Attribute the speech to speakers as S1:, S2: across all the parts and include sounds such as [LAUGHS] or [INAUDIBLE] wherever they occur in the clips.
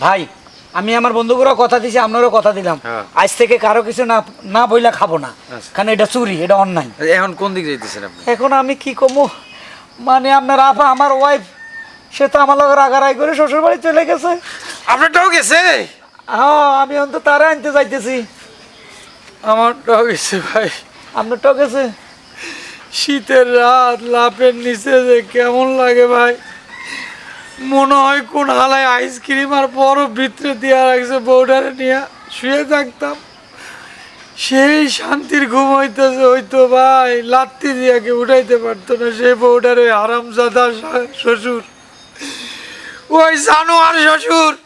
S1: ভাই আমি আমার বন্ধুগুলো কথা দিছি আপনারও কথা দিলাম।
S2: হ্যাঁ।
S1: আজ থেকে কারও কিছু না না বইলা খাব না।
S2: আচ্ছা।
S1: কারণ এটা চুরি এটা অন্যায়।
S2: এখন কোন দিকে যাইতেছেন আপনি?
S1: এখন আমি কি কমু? মানে আপনার আপা আমার ওয়াইফ সে তো আমার লগে রাগারাই করে শ্বশুর বাড়ি চলে গেছে।
S2: আপনারটাও গেছে?
S1: হ্যাঁ আমি অন্ত তারা আনতে যাইতেছি।
S2: আমারটাও গেছে ভাই।
S1: আপনারটাও গেছে?
S2: শীতের রাত লাফের নিচে যে কেমন লাগে ভাই। মনে হয় কোন হালায় আইসক্রিম আর বরফ ভিতরে দেওয়া রাখছে বউডারে নিয়ে। শুয়ে থাকতাম। সেই শান্তির ঘুম হইতেছে হইতো ভাই লাত্তি দিয়াকে উঠাইতে পারতো না সেই বউডারে আরামজাদা শ- শ্বশুর। ওই জানোয়ার শ্বশুর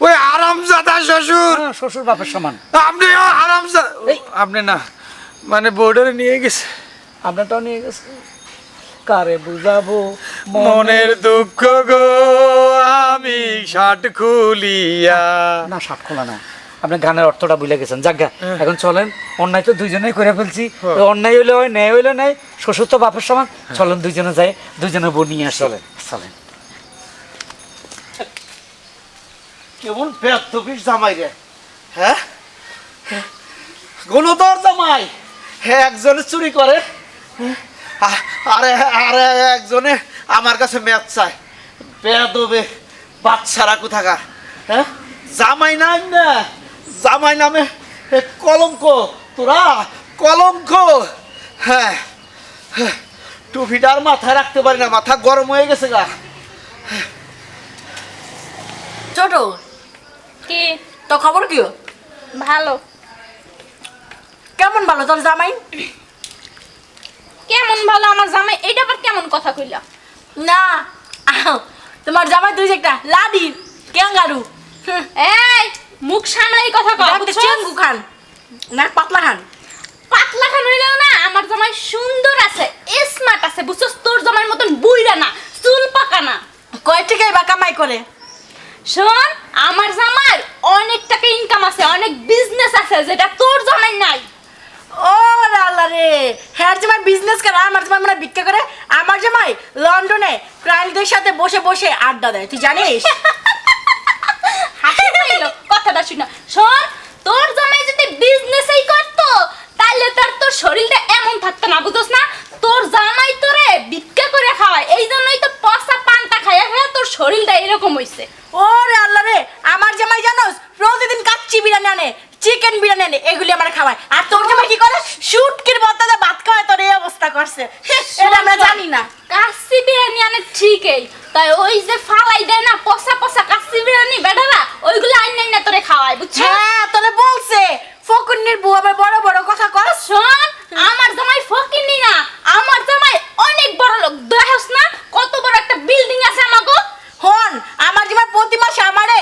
S2: ওই আরামজাদা শ্বশুর।
S1: শ্বশুর বাপের সমান।
S2: আপনি আরামজাদা আপনি না মানে বউডারে নিয়ে গেছে।
S1: আপনারটাও নিয়ে গেছে। কারে বুঝাবো?
S2: মনের দুঃখ গো আমি ষাট খুলিয়া।
S1: না সাত খোলা না। আপনি গানের অর্থটা বুঝলে গেছেন। যাজ্ঞা
S2: হ্যাঁ।
S1: এখন চলেন অন্যায় তো দুইজনেই করে ফেলছি। অন্যায় হইলে হয় ন্যায় হইলে নাই শ্বশুর তো বাপের সমান। চলেন দুইজনে যাই দুইজনে বউ নিয়ে আসি।
S2: চলেন।
S1: চলেন।
S3: কেমন বেদবির জামাই রে। হ্যাঁ? গুণধর জামাই। হ্যাঁ একজনে চুরি করে। আ- আরে আরে একজনে আমার কাছে ম্যাচ চায়। বেদবে বাচ্চারা কোথাকা হ্যাঁ? জামাই নাম না। জামাই নামে কলঙ্ক। তোরা কলঙ্ক। হ্যাঁ হ্যাঁ, টুপিটা আর মাথায় রাখতে পারি না মাথা গরম হয়ে গেছে গা।
S4: ছোট
S5: কি
S4: তো খবর কি
S5: ভালো।
S4: কেমন ভালো তোর জামাই?
S5: ভালো আমার জামাই এইটা আবার কেমন কথা কইলা?
S4: না আহ, তোমার জামাই তুই একটা লাডি ক্যাঙ্গারু হুম,
S5: এই মুখ সামলাই কথা কও
S4: এটা একটা
S5: বুঝছ?
S4: চেঙ্গু খান না পাতলা খান।
S5: পাতলা খান হইলেও না আমার জামাই সুন্দর আছে স্মার্ট আছে বুঝছস? তোর জামাইয়ের মতন বুইরা না চুল পাকা না।
S4: কয় টাকাই বা কামাই করে?
S5: শোন আমার জামাইয়ের অনেক টাকা ইনকাম আছে অনেক বিজনেস আছে যেটা তোর জামাই নাই
S4: ও রে আল্লাহ রে হ্যাঁ জামাই বিজনেস করে আমার জামাই মানে ভিক্ষা করে? আমার জামাই লন্ডনে ক্রাইলদের সাথে বসে বসে আড্ডা দেয় তুই জানিস?
S5: হাসি পাইলো কথাটা শুনো। শোন তোর জামাই যদি বিজনেসই করতো তাহলে তার তোর শরীরটা এমন থাকতো না বুঝছস না? তোর জামাই তোরে ভিক্ষা করে খাওয়ায় এই জন্যই তো পচা পান্তা খাইয়া খাইয়া তোর শরীরটা এরকম হইছে।
S4: ওরে আল্লাহ রে আমার জামাই জানোস প্রতিদিন কাচ্চি বিরিয়ানি আনে চিকেন বিরিয়ানি আনে এগুলি আমার খাওয়ায়। আর তোর জামাই কি করে? শুটকির বত্তাতে ভাত খাওয়ায় তোর এই অবস্থা করছে। এটা আমরা জানি না।
S5: কাশি বিরিয়ানি আনে ঠিকই তাই ওই যে ফালাই দেয় না পচা পচা কাশি বিরিয়ানি বেটারা ওইগুলো আইন নাই না তোরে খাওয়ায় বুঝছ?
S4: হ্যাঁ তোরে বলছে ফকুন্নির বউ আবার বড় বড় কথা কর
S5: শোন আমার জামাই ফকিনি না আমার জামাই অনেক বড় লোক দেখছ না কত বড় একটা বিল্ডিং আছে আমাগো
S4: হন আমার জামাই প্রতি মাসে আমারে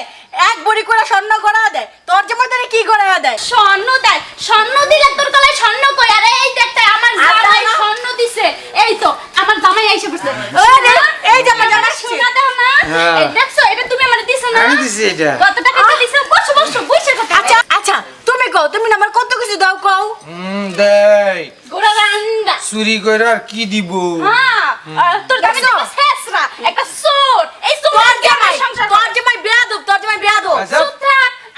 S4: এক বড়ি করে স্বর্ণ করা দেয় তোর জামাই তোরে কি করে দেয়
S5: স্বর্ণ দেয় স্বর্ণ দিলে তোর গলায় স্বর্ণ কই আরে এই দেখতে আমার
S4: আর
S5: জামাই
S4: দাও না।
S5: স্বর্ণ দিছে এই তো আমার জামাই আইসে পড়ছে
S4: ওই রে, এই যে আমার জামাই আসছে।
S5: সোনা দাও না
S2: হ্যাঁ।
S5: এই দেখছ এটা তুমি আমারে দিছো না?
S2: আমি দিছি এটা।
S5: কত টাকা দিছো? বসো বসো বসে কথা।
S4: আচ্ছা আচ্ছা তুমি কও তুমি আমার কত কিছু দাও কও?
S2: হুম দেই।
S5: গোড়া রান্ডা
S2: চুরি করে আর কি দিব?
S5: হ্যাঁ তোর জামাই
S4: দেখছ?
S5: শেষরা একটা সোর। এই
S4: তোর
S5: তোমার
S4: জামাই
S5: জামাই সংসার
S4: তোর জামাই বেয়াদব তোর জামাই বেয়াদব।
S2: আচ্ছা।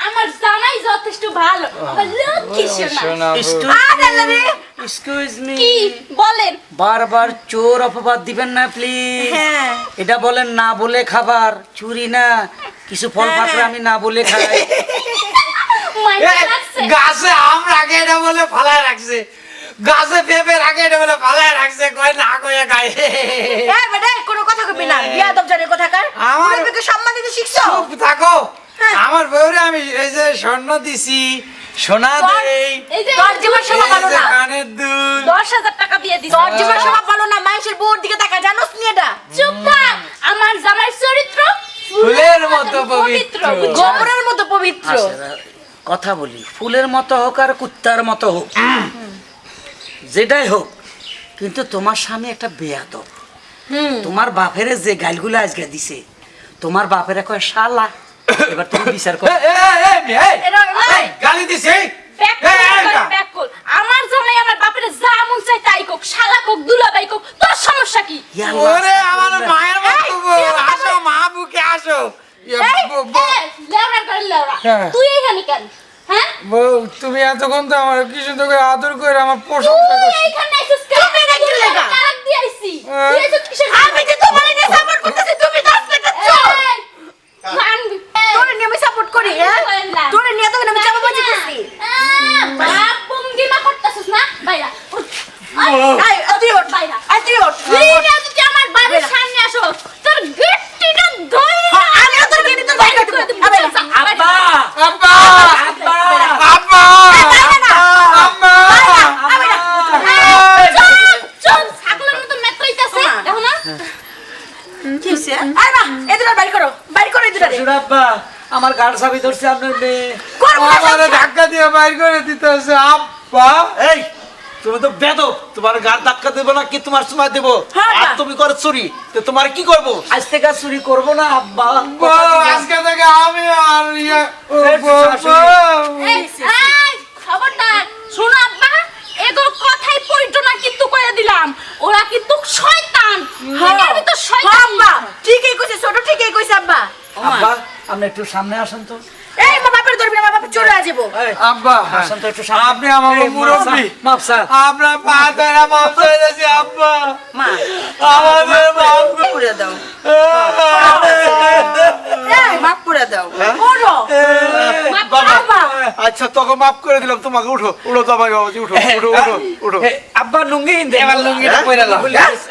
S5: আমার জামাই যথেষ্ট ভালো। আমার লক্ষ্মী
S4: আর আল্লাহ রে।
S1: এক্সকিউজ মি
S5: কি বলেন?
S1: বারবার চোর অপবাদ দিবেন না প্লিজ
S4: হ্যাঁ।
S1: এটা বলেন না বলে খাবার চুরি না। কিছু ফল
S4: হ্যাঁ,
S1: পাকড়ে
S4: হ্যাঁ।
S1: আমি না বলে খাই। [LAUGHS]
S2: গাছে আম রাখে এটা বলে ফালায় রাখছে। গাছে পেঁপে রাখে এটা বলে ফালায় রাখছে কয় না কয়ে গায়ে।
S4: বেটা কোনো কথা কবি না। বেয়াদব জানে
S2: আমার-
S4: আমার তোকে সম্মান দিতে শিখছো?
S2: থাকো।
S4: হ্যাঁ।
S2: আমার বউরে আমি এই যে স্বর্ণ দিছি সোনা দেই।
S4: তোর জীবন না।
S2: কানের দুল।
S5: দশ হাজার টাকা দিয়ে দিছে।
S4: তোর জীবন সভা ভালো না মানুষের বউর দিকে তাকা জানোস নি এটা?
S5: চুপ থাক। আমার জামাই চরিত্র
S2: ফুলের মতো পবিত্র।
S4: গোবরের মতো পবিত্র।
S1: আচ্ছা, কথা বলি ফুলের মতো হোক আর কুত্তার মতো হোক যেটাই হোক কিন্তু তোমার স্বামী একটা বেয়াদব।
S4: হুম।
S1: তোমার বাপের যে গালগুলো আজকে দিছে তোমার বাপের কয় শালা। এবার তুমি বিচার করো।
S2: গালি দিছে।
S5: আমার জামাই আমার বাপের যা মন চাই তাই কোক শালা কোক দুলাবাই কোক তোর সমস্যা কি?
S2: ওরে আমার মায়ের আসো মা বুকে আসো। ইয়ে, হ্যাঁ।
S5: তুই এখানে কেন? হ্যাঁ?
S2: বউ তুমি এতক্ষণ তো আমার কি সুন্দর করে আদর করে আমার প্রশংসা করছ
S5: এইখানে আইছিস কেন?
S4: তুমি নাকি
S5: তোর
S4: লেগা?
S5: তালাক আইছি। তুই আইছিস কিসের
S4: আমি যে তোমার সাপোর্ট করতেছি তুমি দশ মিনিট
S5: এই, মানবি। এই,
S4: তোরে নিয়ে আমি সাপোর্ট করি হ্যাঁ
S5: বললাম।
S4: তোরে নিয়ে তো আমি চাপাবাজি করছি
S5: আহ, বাপ ভঙ্গিমা করতেছিস না বাইরা উঠ।
S4: এই, তুই ওঠ
S5: বাইরা
S4: এই, তুই ওঠ
S5: তুই না যদি আমার বাড়ির সামনে আসো তোর গেটটিটা ধরে
S4: আমিও তোর গেটে তোর বাইরে করে দেবো। আবে,
S1: আব্বা
S2: আব্বা
S1: আব্বা
S2: আব্বা আব্বা
S5: চল ছাগলের মতো মেত্রাইতাছে দেখো না
S4: কি হইছে? আরে বাহ, এই দুটো বাইর করো বাইর করো এই দুটারে।
S1: শ্বশুর আব্বা আমার গাড় চাবি ধরছে আপনার মেয়ে।
S2: আমার ধাক্কা দিয়ে বাইর করে দিতে হচ্ছে আব্বা।
S3: এই তুমি তো বেদব তোমার গার ধাক্কা দেবো না কি তোমার সময় দেবো?
S4: হ্যাঁ,
S3: আর তুমি করে চুরি তো তোমার কি করব?
S1: আজ থেকে চুরি করব না আব্বা।
S2: আজকে থেকে আমি আর ইয়ে
S5: খবরদার শোনো আব্বা এগো কথাই পড়তো না কিন্তু কয়ে দিলাম। ওরা কিন্তু শয়তান এদের
S4: হ্যাঁ,
S5: শয়তান
S4: আব্বা। ঠিকই কইছে ছোট ঠিকই কইছে আব্বা।
S1: আব্বা আপনি একটু সামনে আসেন তো।
S4: এই মা বাপের ধরবি না মা বাপের চলে যাব
S2: আব্বা
S1: আসেন তো একটু সামনে।
S2: আপনি আমার
S1: এই, মাপ মাপ স্যার
S2: আপনার পা ধরে মাপ চাই যাচ্ছি আব্বা।
S4: মা
S2: আমাদের মাপ
S4: করে দাও।
S2: করে-
S4: করে দাও। ওঠো।
S3: আচ্ছা তোকে মাফ করে দিলাম তোমাকে উঠো। উঠো জামাই বাবাজি উঠো উঠো উঠো উঠো।
S1: আব্বা লুঙ্গি
S2: এবার লুঙ্গিটা পরে নাও।
S1: ভুলে গেছি।